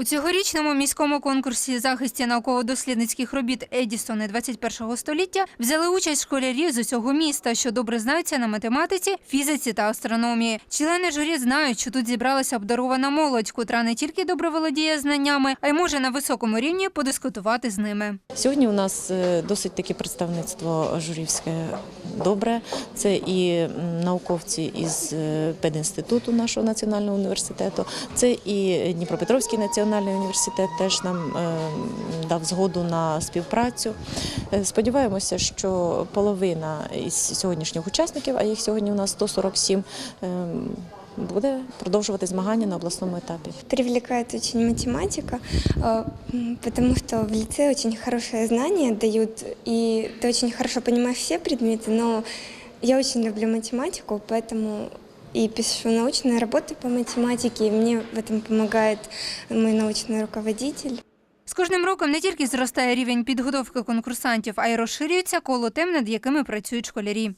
У цьогорічному міському конкурсі захисті науково-дослідницьких робіт Едісони 21 століття взяли участь школярі з усього міста, що добре знаються на математиці, фізиці та астрономії. Члени журі знають, що тут зібралася обдарована молодь, котра не тільки добре володіє знаннями, а й може на високому рівні подискутувати з ними. Сьогодні у нас е, досить таке представництво журівське добре. Це і науковці із педінституту пединституту нашого національного університету, це і Дніпропетровський національний університет теж нам е, дав згоду на співпрацю. Е, Сподіваємося, що половина із сьогоднішніх учасників, а їх сьогодні у нас 147, е, буде продовжувати змагання на обласному етапі. Привлекает очень математика, э, м, потому что в лице очень хорошее знание дают, и ты очень хорошо понимаешь все предметы, но я очень люблю математику, поэтому и пишу научные работы по математике, и мне в этом помогает мой научный руководитель. З кожним роком не тільки зростає рівень підготовки конкурсантів, а й розширюється коло тем, над якими працюють школярі.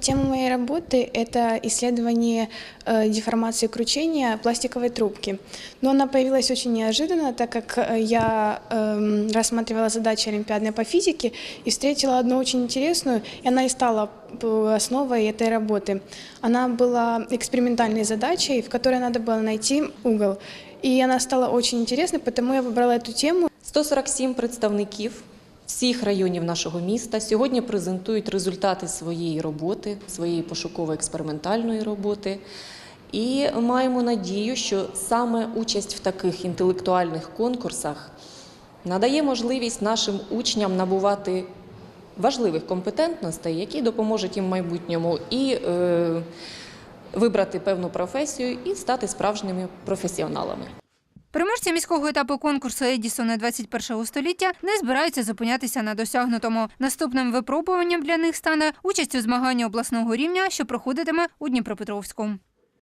Тема моей работы – это исследование э, деформации кручения пластиковой трубки. Но она появилась очень неожиданно, так как э, я эм, рассматривала задачи олимпиадной по физике и встретила одну очень интересную, и она и стала э, основой этой работы. Она была экспериментальной задачей, в которой надо было найти угол. И она стала очень интересной, потому я выбрала эту тему. 147 представників всіх районів нашого міста сьогодні презентують результати своєї роботи, своєї пошуково-експериментальної роботи. І маємо надію, що саме участь в таких інтелектуальних конкурсах надає можливість нашим учням набувати важливих компетентностей, які допоможуть їм в майбутньому і е, вибрати певну професію і стати справжніми професіоналами. Переможці міського етапу конкурсу Едісона 21 століття не збираються зупинятися на досягнутому. Наступним випробуванням для них стане участь у змаганні обласного рівня, що проходитиме у Дніпропетровську.